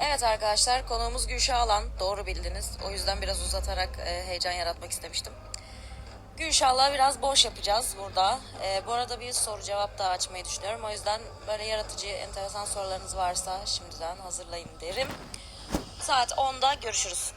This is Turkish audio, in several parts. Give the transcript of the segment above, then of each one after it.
Evet arkadaşlar konuğumuz Gülşah Alan. Doğru bildiniz. O yüzden biraz uzatarak e, heyecan yaratmak istemiştim. Gülşah'la biraz boş yapacağız burada. E, bu arada bir soru cevap da açmayı düşünüyorum. O yüzden böyle yaratıcı, enteresan sorularınız varsa şimdiden hazırlayın derim. Saat 10'da görüşürüz.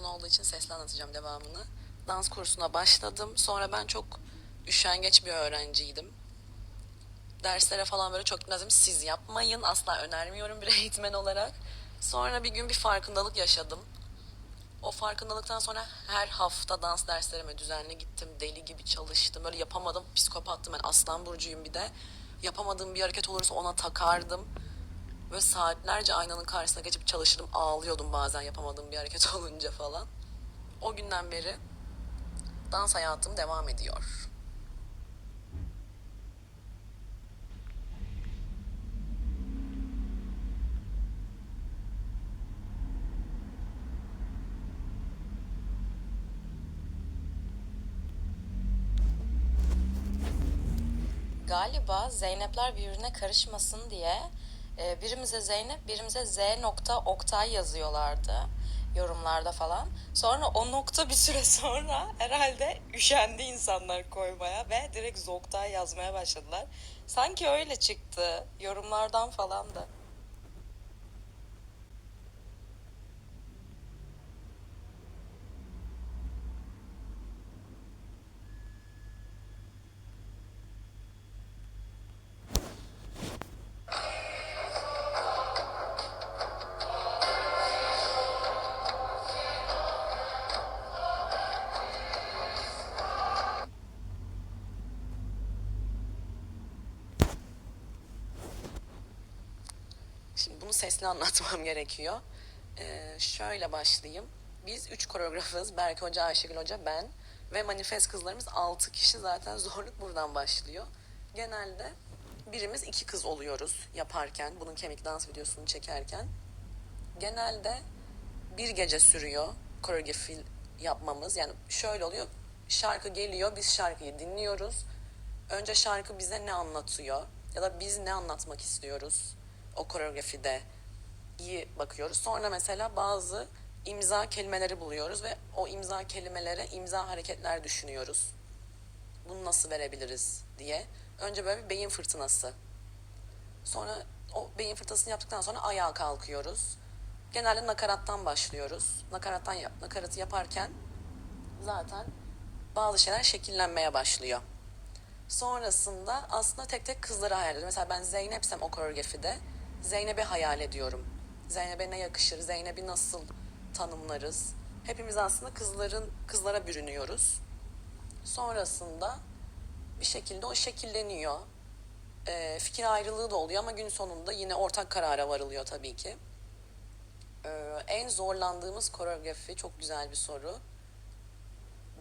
Uzun olduğu için sesli anlatacağım devamını. Dans kursuna başladım. Sonra ben çok üşengeç bir öğrenciydim. Derslere falan böyle çok gitmezdim. Siz yapmayın. Asla önermiyorum bir eğitmen olarak. Sonra bir gün bir farkındalık yaşadım. O farkındalıktan sonra her hafta dans derslerime düzenli gittim. Deli gibi çalıştım. Böyle yapamadım. Psikopattım ben. Aslan burcuyum bir de. Yapamadığım bir hareket olursa ona takardım. Ve saatlerce aynanın karşısına geçip çalışırdım. Ağlıyordum bazen yapamadığım bir hareket olunca falan. O günden beri dans hayatım devam ediyor. Galiba Zeynepler birbirine karışmasın diye e, birimize Zeynep, birimize Z nokta Oktay yazıyorlardı yorumlarda falan. Sonra o nokta bir süre sonra herhalde üşendi insanlar koymaya ve direkt Zoktay yazmaya başladılar. Sanki öyle çıktı yorumlardan falan da. Şimdi bunu sesli anlatmam gerekiyor. Ee, şöyle başlayayım. Biz üç koreografız. Berke Hoca, Ayşegül Hoca, ben ve manifest kızlarımız altı kişi. Zaten zorluk buradan başlıyor. Genelde birimiz iki kız oluyoruz yaparken. Bunun kemik dans videosunu çekerken. Genelde bir gece sürüyor koreografi yapmamız. Yani şöyle oluyor. Şarkı geliyor, biz şarkıyı dinliyoruz. Önce şarkı bize ne anlatıyor ya da biz ne anlatmak istiyoruz o koreografide iyi bakıyoruz. Sonra mesela bazı imza kelimeleri buluyoruz ve o imza kelimelere imza hareketler düşünüyoruz. Bunu nasıl verebiliriz diye. Önce böyle bir beyin fırtınası. Sonra o beyin fırtınasını yaptıktan sonra ayağa kalkıyoruz. Genelde nakarattan başlıyoruz. Nakarattan yap, nakaratı yaparken zaten bazı şeyler şekillenmeye başlıyor. Sonrasında aslında tek tek kızları hayal ediyorum. Mesela ben Zeynep'sem o koreografide Zeynep'i hayal ediyorum. Zeynep'e ne yakışır, Zeynep'i nasıl tanımlarız? Hepimiz aslında kızların kızlara bürünüyoruz. Sonrasında bir şekilde o şekilleniyor. Ee, fikir ayrılığı da oluyor ama gün sonunda yine ortak karara varılıyor tabii ki. Ee, en zorlandığımız koreografi çok güzel bir soru.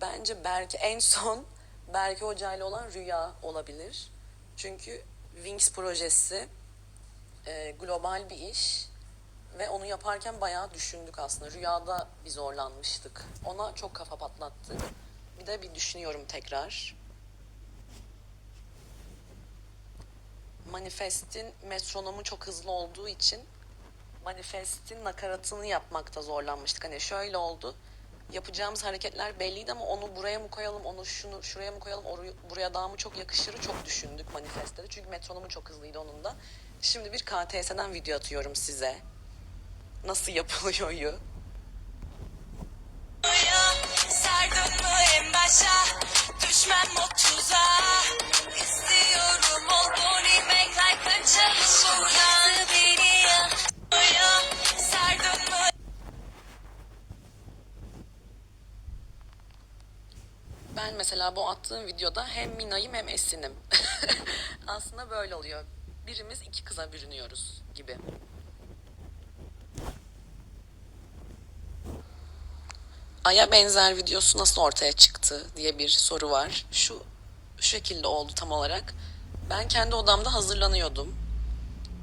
Bence belki en son Berke Hoca ile olan Rüya olabilir. Çünkü Wings projesi e, global bir iş ve onu yaparken bayağı düşündük aslında. Rüyada bir zorlanmıştık. Ona çok kafa patlattık. Bir de bir düşünüyorum tekrar. Manifest'in metronomu çok hızlı olduğu için manifestin nakaratını yapmakta zorlanmıştık. Hani şöyle oldu. Yapacağımız hareketler belliydi ama onu buraya mı koyalım, onu şunu şuraya mı koyalım, oru- buraya daha mı çok yakışır çok düşündük manifestte de. Çünkü metronomu çok hızlıydı onun da. Şimdi bir KTS'den video atıyorum size. Nasıl yapılıyor? Mesela bu attığım videoda hem Mina'yım hem Esin'im. Aslında böyle oluyor. Birimiz iki kıza bürünüyoruz gibi. Aya benzer videosu nasıl ortaya çıktı diye bir soru var. Şu, şu şekilde oldu tam olarak. Ben kendi odamda hazırlanıyordum.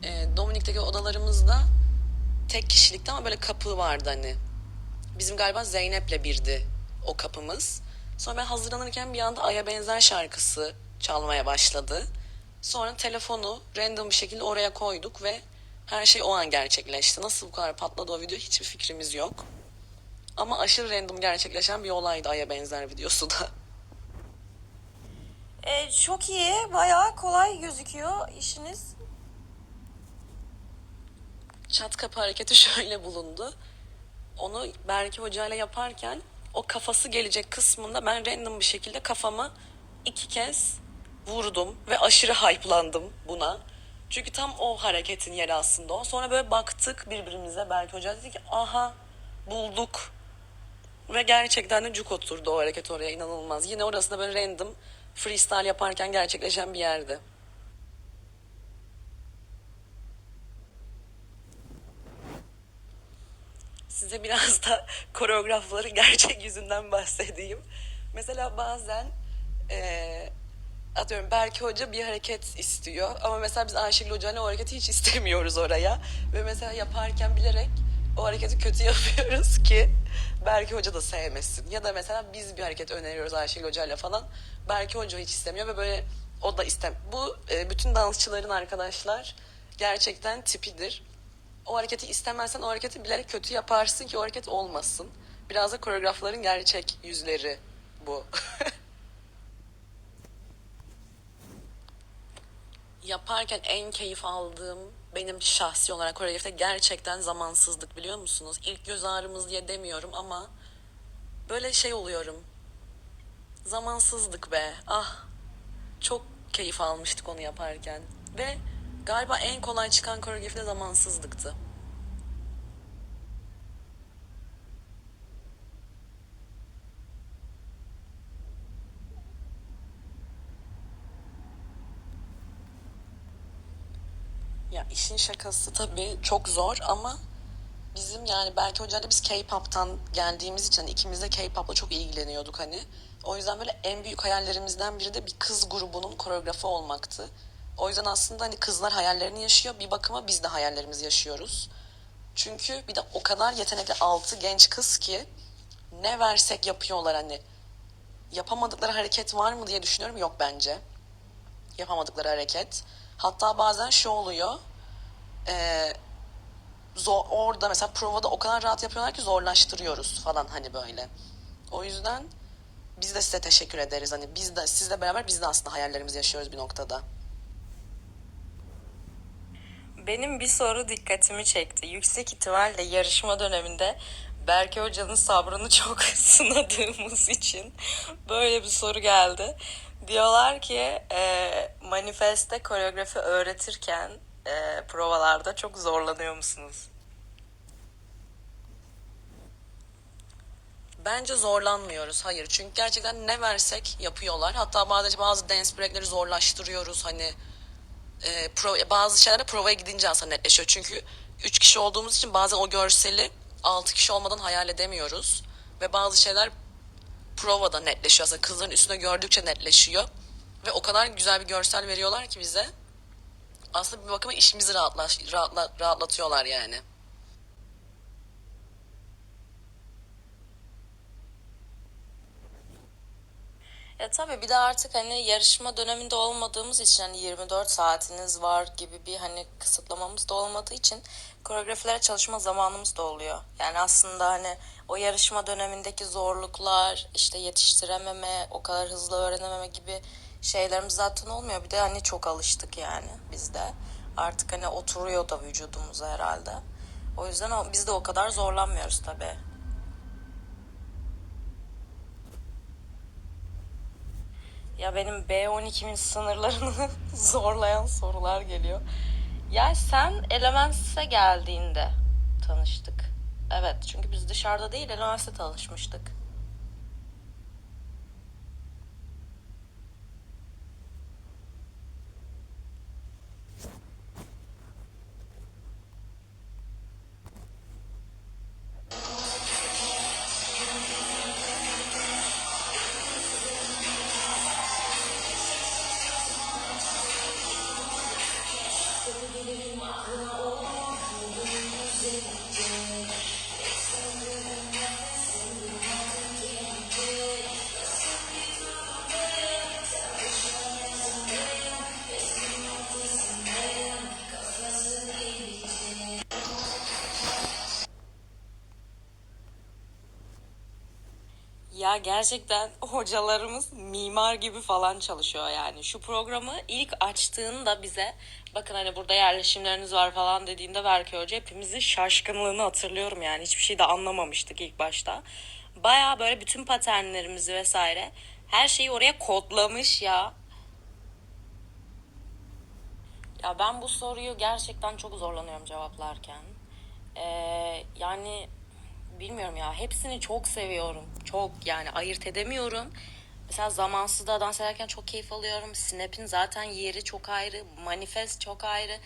Ee, Dominik'teki odalarımızda tek kişilikti ama böyle kapı vardı hani. Bizim galiba Zeynep'le birdi o kapımız. Sonra ben hazırlanırken bir anda Ay'a benzer şarkısı çalmaya başladı. Sonra telefonu random bir şekilde oraya koyduk ve her şey o an gerçekleşti. Nasıl bu kadar patladı o video hiçbir fikrimiz yok. Ama aşırı random gerçekleşen bir olaydı Ay'a benzer videosu da. E, çok iyi. Bayağı kolay gözüküyor işiniz. Çat kapı hareketi şöyle bulundu. Onu Berke Hoca ile yaparken o kafası gelecek kısmında ben random bir şekilde kafamı iki kez vurdum ve aşırı hype'landım buna. Çünkü tam o hareketin yeri aslında o. Sonra böyle baktık birbirimize. Berke Hoca dedi ki aha bulduk. Ve gerçekten de cuk oturdu o hareket oraya inanılmaz. Yine orası da böyle random freestyle yaparken gerçekleşen bir yerdi. Size biraz da koreografların gerçek yüzünden bahsedeyim. Mesela bazen eee atıyorum Berke Hoca bir hareket istiyor ama mesela biz Ayşegül Hoca'yla o hareketi hiç istemiyoruz oraya. Ve mesela yaparken bilerek o hareketi kötü yapıyoruz ki Berke Hoca da sevmesin. Ya da mesela biz bir hareket öneriyoruz Ayşegül Hoca'yla falan. Berke Hoca hiç istemiyor ve böyle o da istem. Bu e, bütün dansçıların arkadaşlar gerçekten tipidir o hareketi istemezsen o hareketi bilerek kötü yaparsın ki o hareket olmasın. Biraz da koreografların gerçek yüzleri bu. Yaparken en keyif aldığım benim şahsi olarak koreografide gerçekten zamansızlık biliyor musunuz? İlk göz ağrımız diye demiyorum ama böyle şey oluyorum. Zamansızlık be. Ah çok keyif almıştık onu yaparken. Ve galiba en kolay çıkan koreografi de zamansızlıktı. Ya işin şakası tabii çok zor ama bizim yani belki hocayla biz K-pop'tan geldiğimiz için ikimiz de K-pop'la çok ilgileniyorduk hani. O yüzden böyle en büyük hayallerimizden biri de bir kız grubunun koreografı olmaktı. O yüzden aslında hani kızlar hayallerini yaşıyor. Bir bakıma biz de hayallerimizi yaşıyoruz. Çünkü bir de o kadar yetenekli altı genç kız ki ne versek yapıyorlar hani. Yapamadıkları hareket var mı diye düşünüyorum. Yok bence. Yapamadıkları hareket. Hatta bazen şu oluyor. Ee, zor, orada mesela provada o kadar rahat yapıyorlar ki zorlaştırıyoruz falan hani böyle. O yüzden biz de size teşekkür ederiz. Hani biz de sizle beraber biz de aslında hayallerimizi yaşıyoruz bir noktada. Benim bir soru dikkatimi çekti. Yüksek ihtimalle yarışma döneminde Berke Hoca'nın sabrını çok sınadığımız için böyle bir soru geldi. Diyorlar ki e, manifeste koreografi öğretirken e, provalarda çok zorlanıyor musunuz? Bence zorlanmıyoruz. Hayır. Çünkü gerçekten ne versek yapıyorlar. Hatta bazı bazı dance break'leri zorlaştırıyoruz. Hani e, pro, bazı şeyler de provaya gidince aslında netleşiyor. Çünkü 3 kişi olduğumuz için bazen o görseli 6 kişi olmadan hayal edemiyoruz. Ve bazı şeyler provada netleşiyor. Aslında kızların üstünde gördükçe netleşiyor. Ve o kadar güzel bir görsel veriyorlar ki bize. Aslında bir bakıma işimizi rahatla, rahatla, rahatlatıyorlar yani. Ya tabii bir de artık hani yarışma döneminde olmadığımız için hani 24 saatiniz var gibi bir hani kısıtlamamız da olmadığı için koreografilere çalışma zamanımız da oluyor. Yani aslında hani o yarışma dönemindeki zorluklar, işte yetiştirememe, o kadar hızlı öğrenememe gibi şeylerimiz zaten olmuyor. Bir de hani çok alıştık yani biz de. Artık hani oturuyor da vücudumuza herhalde. O yüzden o, biz de o kadar zorlanmıyoruz tabii. Ya benim B12'min sınırlarını zorlayan sorular geliyor. Ya sen Elements'e geldiğinde tanıştık. Evet çünkü biz dışarıda değil Elements'te tanışmıştık. Gerçekten hocalarımız mimar gibi falan çalışıyor yani. Şu programı ilk açtığında bize bakın hani burada yerleşimleriniz var falan dediğinde Berke Hoca hepimizin şaşkınlığını hatırlıyorum yani. Hiçbir şey de anlamamıştık ilk başta. Baya böyle bütün paternlerimizi vesaire her şeyi oraya kodlamış ya. Ya ben bu soruyu gerçekten çok zorlanıyorum cevaplarken. Ee, yani bilmiyorum ya hepsini çok seviyorum. Çok yani ayırt edemiyorum. Mesela zamansızda dans ederken çok keyif alıyorum. Snap'in zaten yeri çok ayrı. Manifest çok ayrı.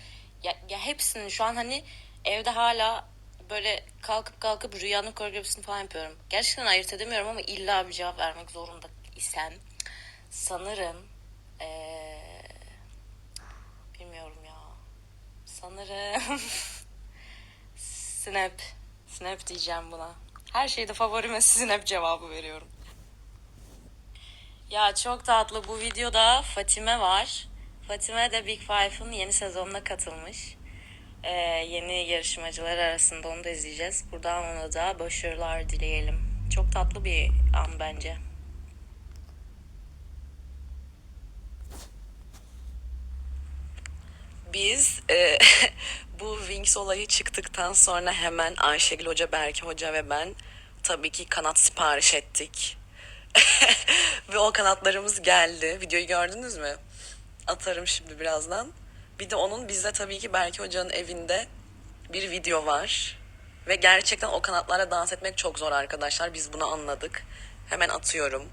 Ya, ya hepsini şu an hani evde hala böyle kalkıp kalkıp rüyanın koreografisini falan yapıyorum. Gerçekten ayırt edemiyorum ama illa bir cevap vermek zorunda isem sanırım ee, bilmiyorum ya. Sanırım Snap. Snap diyeceğim buna. Her şeyde favorime Snap cevabı veriyorum. Ya çok tatlı bu videoda Fatime var. Fatime de Big Five'ın yeni sezonuna katılmış. Ee, yeni yarışmacılar arasında onu da izleyeceğiz. Buradan ona da başarılar dileyelim. Çok tatlı bir an bence. Biz e, bu Wings olayı çıktıktan sonra hemen Ayşegül Hoca, Berke Hoca ve ben tabii ki kanat sipariş ettik. ve o kanatlarımız geldi. Videoyu gördünüz mü? Atarım şimdi birazdan. Bir de onun bizde tabii ki Berke Hoca'nın evinde bir video var. Ve gerçekten o kanatlarla dans etmek çok zor arkadaşlar. Biz bunu anladık. Hemen atıyorum.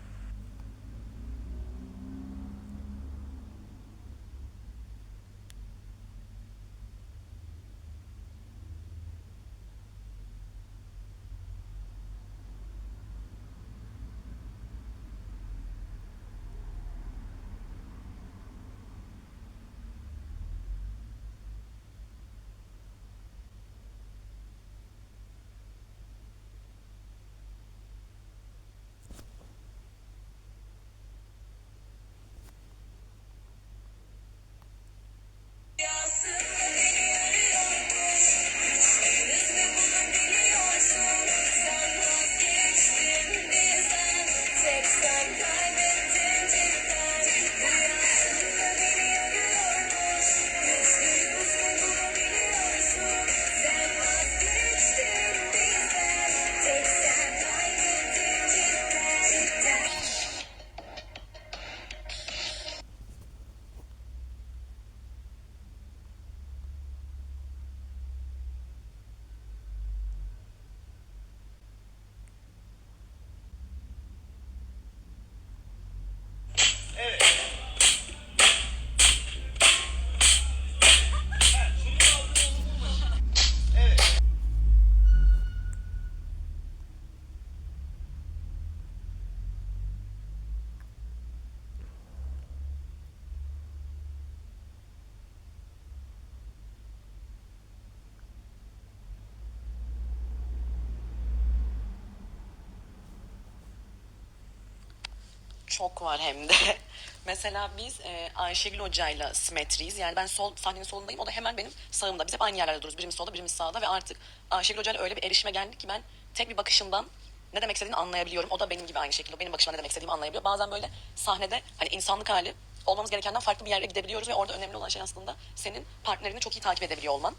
Çok var hem de. Mesela biz e, Ayşegül Hoca'yla simetriyiz. Yani ben sol sahnenin solundayım. O da hemen benim sağımda. Biz hep aynı yerlerde dururuz. Birimiz solda, birimiz sağda ve artık Ayşegül Hoca'yla öyle bir erişime geldik ki ben tek bir bakışından ne demek istediğini anlayabiliyorum. O da benim gibi aynı şekilde benim bakışımdan ne demek istediğimi anlayabiliyor. Bazen böyle sahnede hani insanlık hali olmamız gerekenden farklı bir yere gidebiliyoruz ve orada önemli olan şey aslında senin partnerini çok iyi takip edebiliyor olman.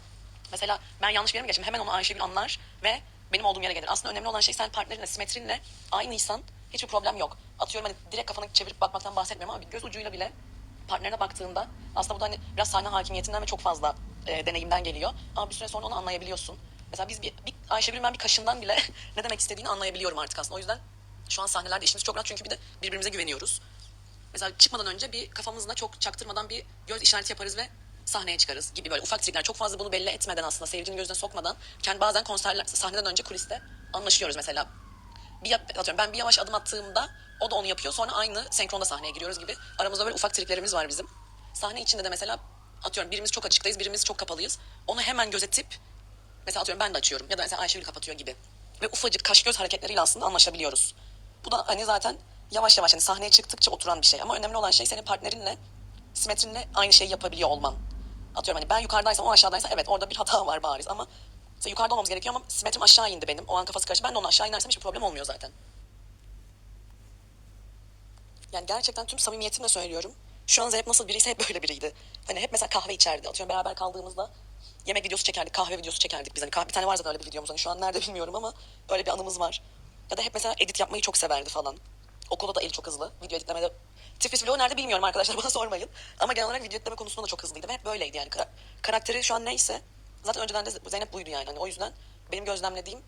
Mesela ben yanlış bir yere mi? Hemen onu Ayşegül anlar ve benim olduğum yere gelir. Aslında önemli olan şey sen partnerinle, simetrinle aynıysan hiçbir problem yok. Atıyorum hani direkt kafanı çevirip bakmaktan bahsetmiyorum ama bir göz ucuyla bile partnerine baktığında aslında bu da hani biraz sahne hakimiyetinden ve çok fazla e, deneyimden geliyor. Ama bir süre sonra onu anlayabiliyorsun. Mesela biz bir, bir Ayşegül'ün ben bir kaşından bile ne demek istediğini anlayabiliyorum artık aslında. O yüzden şu an sahnelerde işimiz çok rahat çünkü bir de birbirimize güveniyoruz. Mesela çıkmadan önce bir kafamızla çok çaktırmadan bir göz işareti yaparız ve sahneye çıkarız gibi böyle ufak trikler. Çok fazla bunu belli etmeden aslında seyircinin gözüne sokmadan kendi bazen konserler sahneden önce kuliste anlaşıyoruz mesela. Bir, atıyorum ben bir yavaş adım attığımda o da onu yapıyor. Sonra aynı senkronda sahneye giriyoruz gibi. Aramızda böyle ufak triklerimiz var bizim. Sahne içinde de mesela atıyorum birimiz çok açıktayız, birimiz çok kapalıyız. Onu hemen gözetip mesela atıyorum ben de açıyorum ya da mesela Ayşegül kapatıyor gibi. Ve ufacık kaş göz hareketleriyle aslında anlaşabiliyoruz. Bu da hani zaten yavaş yavaş hani sahneye çıktıkça oturan bir şey. Ama önemli olan şey senin partnerinle, simetrinle aynı şeyi yapabiliyor olman. Atıyorum hani ben yukarıdaysam o aşağıdaysa evet orada bir hata var bariz ama mesela yukarıda olmamız gerekiyor ama simetrim aşağı indi benim. O an kafası karıştı. Ben de onu aşağı inersem hiçbir problem olmuyor zaten. Yani gerçekten tüm samimiyetimle söylüyorum. Şu an Zeynep nasıl biriyse hep böyle biriydi. Hani hep mesela kahve içerdi. Atıyorum beraber kaldığımızda yemek videosu çekerdik, kahve videosu çekerdik biz. Hani kahve, bir tane var zaten öyle bir videomuz. Hani şu an nerede bilmiyorum ama öyle bir anımız var. Ya da hep mesela edit yapmayı çok severdi falan. Okulda da eli çok hızlı. Video editlemede. Tiflis vlogu nerede bilmiyorum arkadaşlar bana sormayın. Ama genel olarak video editleme konusunda da çok hızlıydı ve hep böyleydi yani. Kara- karakteri şu an neyse zaten önceden de Zeynep buydu yani. Hani o yüzden benim gözlemlediğim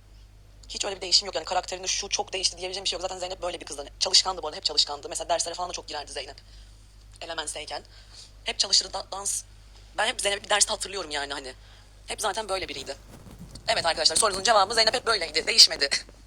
hiç öyle bir değişim yok. Yani karakterinde şu çok değişti diyebileceğim bir şey yok. Zaten Zeynep böyle bir kızdı. Hani çalışkandı bu arada. Hep çalışkandı. Mesela derslere falan da çok girerdi Zeynep. Elements'teyken. Hep çalışırdı da- dans. Ben hep Zeynep'i bir derste hatırlıyorum yani hani. Hep zaten böyle biriydi. Evet arkadaşlar sorunun cevabı Zeynep hep böyleydi. Değişmedi.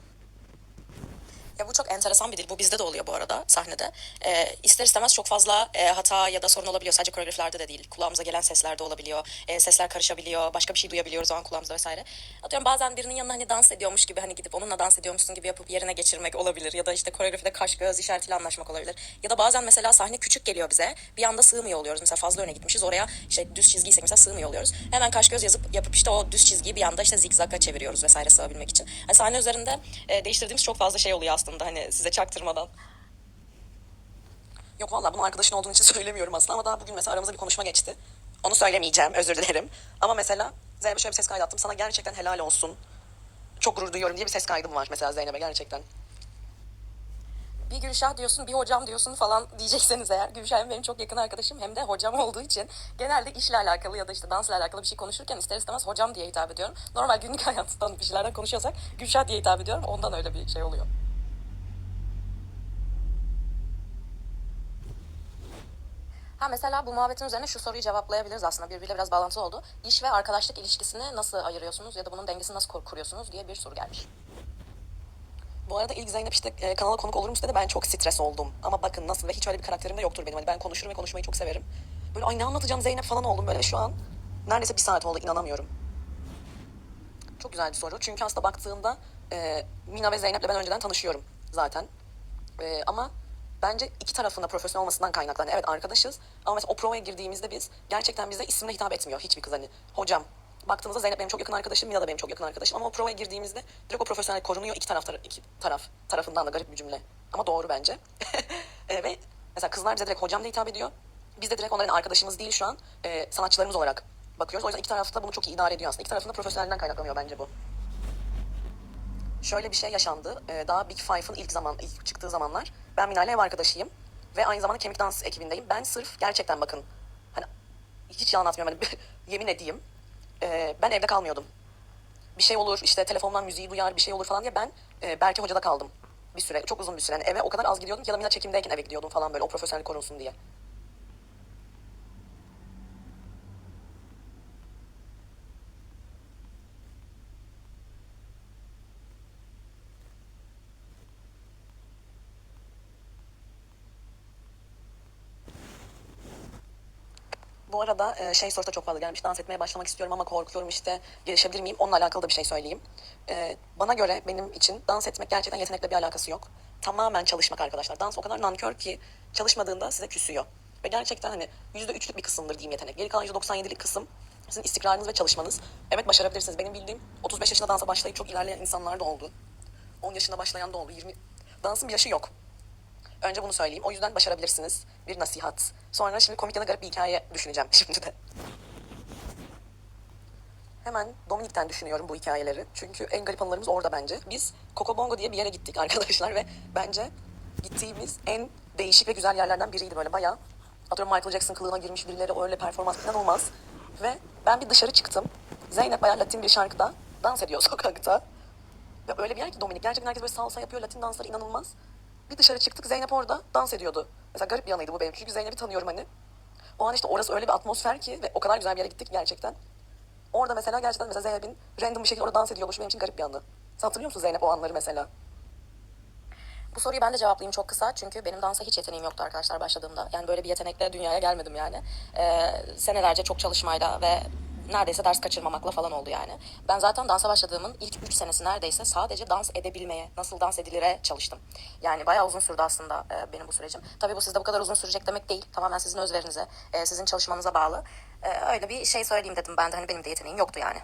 Ya bu çok enteresan bir dil. Bu bizde de oluyor bu arada sahnede. Ee, ister istemez çok fazla e, hata ya da sorun olabiliyor. Sadece koreografilerde de değil. Kulağımıza gelen sesler de olabiliyor. E, sesler karışabiliyor. Başka bir şey duyabiliyoruz o an kulağımızda vesaire. Atıyorum bazen birinin yanına hani dans ediyormuş gibi hani gidip onunla dans ediyormuşsun gibi yapıp yerine geçirmek olabilir. Ya da işte koreografide kaş göz işaretiyle anlaşmak olabilir. Ya da bazen mesela sahne küçük geliyor bize. Bir anda sığmıyor oluyoruz. Mesela fazla öne gitmişiz. Oraya işte düz çizgiysek mesela sığmıyor oluyoruz. Hemen kaş göz yazıp yapıp işte o düz çizgiyi bir anda işte zigzag'a çeviriyoruz vesaire sığabilmek için. Hani sahne üzerinde e, değiştirdiğimiz çok fazla şey oluyor aslında hani size çaktırmadan. Yok valla bunu arkadaşın olduğun için söylemiyorum aslında ama daha bugün mesela aramızda bir konuşma geçti. Onu söylemeyeceğim özür dilerim. Ama mesela Zeynep'e şöyle bir ses kaydı attım. Sana gerçekten helal olsun. Çok gurur duyuyorum diye bir ses kaydım var mesela Zeynep'e gerçekten. bir Gülşah diyorsun, bir hocam diyorsun falan diyecekseniz eğer. Gülşah hem benim çok yakın arkadaşım hem de hocam olduğu için genelde işle alakalı ya da işte dansla alakalı bir şey konuşurken ister istemez hocam diye hitap ediyorum. Normal günlük hayattan bir şeylerden konuşuyorsak Gülşah diye hitap ediyorum. Ondan öyle bir şey oluyor. Ha mesela bu muhabbetin üzerine şu soruyu cevaplayabiliriz aslında. Birbiriyle biraz bağlantılı oldu. İş ve arkadaşlık ilişkisini nasıl ayırıyorsunuz ya da bunun dengesini nasıl kur- kuruyorsunuz diye bir soru gelmiş. Bu arada ilk Zeynep işte e, kanala konuk olur musun dedi. Ben çok stres oldum. Ama bakın nasıl ve hiç öyle bir karakterim de yoktur benim. Hani ben konuşurum ve konuşmayı çok severim. Böyle ay ne anlatacağım Zeynep falan oldum böyle şu an. Neredeyse bir saat oldu inanamıyorum. Çok güzel bir soru. Çünkü aslında baktığında e, Mina ve Zeynep'le ben önceden tanışıyorum zaten. E, ama bence iki tarafında profesyonel olmasından kaynaklı. Hani evet arkadaşız ama mesela o provaya girdiğimizde biz gerçekten bize isimle hitap etmiyor hiçbir kız hani. Hocam baktığımızda Zeynep benim çok yakın arkadaşım, Mina da benim çok yakın arkadaşım ama o provaya girdiğimizde direkt o profesyonel korunuyor iki taraf, iki taraf tarafından da garip bir cümle. Ama doğru bence. E, ve mesela kızlar bize direkt hocam diye hitap ediyor. Biz de direkt onların arkadaşımız değil şu an e, sanatçılarımız olarak bakıyoruz. O yüzden iki taraf da bunu çok iyi idare ediyor aslında. İki tarafın da profesyonelden kaynaklanıyor bence bu. Şöyle bir şey yaşandı. Ee, daha Big Five'ın ilk zaman ilk çıktığı zamanlar ben Mina'yla ev arkadaşıyım ve aynı zamanda kemik dans ekibindeyim. Ben sırf gerçekten bakın hani hiç yalan atmıyorum hani yemin edeyim. Ee, ben evde kalmıyordum. Bir şey olur işte telefondan müziği duyar bir şey olur falan diye ben e, Berke Hoca'da kaldım. Bir süre çok uzun bir süre. Yani eve o kadar az gidiyordum ki ya da Mina çekimdeyken eve gidiyordum falan böyle o profesyonel korunsun diye. Bu arada e, şey sorusu da çok fazla gelmiş. Dans etmeye başlamak istiyorum ama korkuyorum işte gelişebilir miyim? Onunla alakalı da bir şey söyleyeyim. E, bana göre benim için dans etmek gerçekten yetenekle bir alakası yok. tamamen çalışmak arkadaşlar. Dans o kadar nankör ki çalışmadığında size küsüyor. Ve gerçekten hani %3'lük bir kısımdır diyeyim yetenek. Geri kalan %97'lik kısım sizin istikrarınız ve çalışmanız. Evet başarabilirsiniz. Benim bildiğim 35 yaşında dansa başlayıp çok ilerleyen insanlar da oldu. 10 yaşında başlayan da oldu. 20 Dansın bir yaşı yok. Önce bunu söyleyeyim. O yüzden başarabilirsiniz. Bir nasihat. Sonra şimdi komik ya da garip bir hikaye düşüneceğim şimdi de. Hemen Dominik'ten düşünüyorum bu hikayeleri. Çünkü en garip anılarımız orada bence. Biz Coco Bongo diye bir yere gittik arkadaşlar ve bence gittiğimiz en değişik ve güzel yerlerden biriydi böyle bayağı. Atıyorum Michael Jackson kılığına girmiş birileri öyle performans inanılmaz. Ve ben bir dışarı çıktım. Zeynep bayağı Latin bir şarkıda dans ediyor sokakta. Ve öyle bir yer ki Dominik. Gerçekten herkes böyle salsa yapıyor. Latin dansları inanılmaz. Bir dışarı çıktık Zeynep orada dans ediyordu. Mesela garip bir anıydı bu benim. Çünkü Zeynep'i tanıyorum hani. O an işte orası öyle bir atmosfer ki ve o kadar güzel bir yere gittik gerçekten. Orada mesela gerçekten mesela Zeynep'in random bir şekilde orada dans ediyor benim için garip bir anı. Sen hatırlıyor musun Zeynep o anları mesela? Bu soruyu ben de cevaplayayım çok kısa çünkü benim dansa hiç yeteneğim yoktu arkadaşlar başladığımda. Yani böyle bir yetenekle dünyaya gelmedim yani. Ee, senelerce çok çalışmayla ve neredeyse ders kaçırmamakla falan oldu yani. Ben zaten dansa başladığımın ilk 3 senesi neredeyse sadece dans edebilmeye, nasıl dans edilire çalıştım. Yani bayağı uzun sürdü aslında e, benim bu sürecim. Tabii bu sizde bu kadar uzun sürecek demek değil. Tamamen sizin özverinize, e, sizin çalışmanıza bağlı. E, öyle bir şey söyleyeyim dedim ben de hani benim de yeteneğim yoktu yani.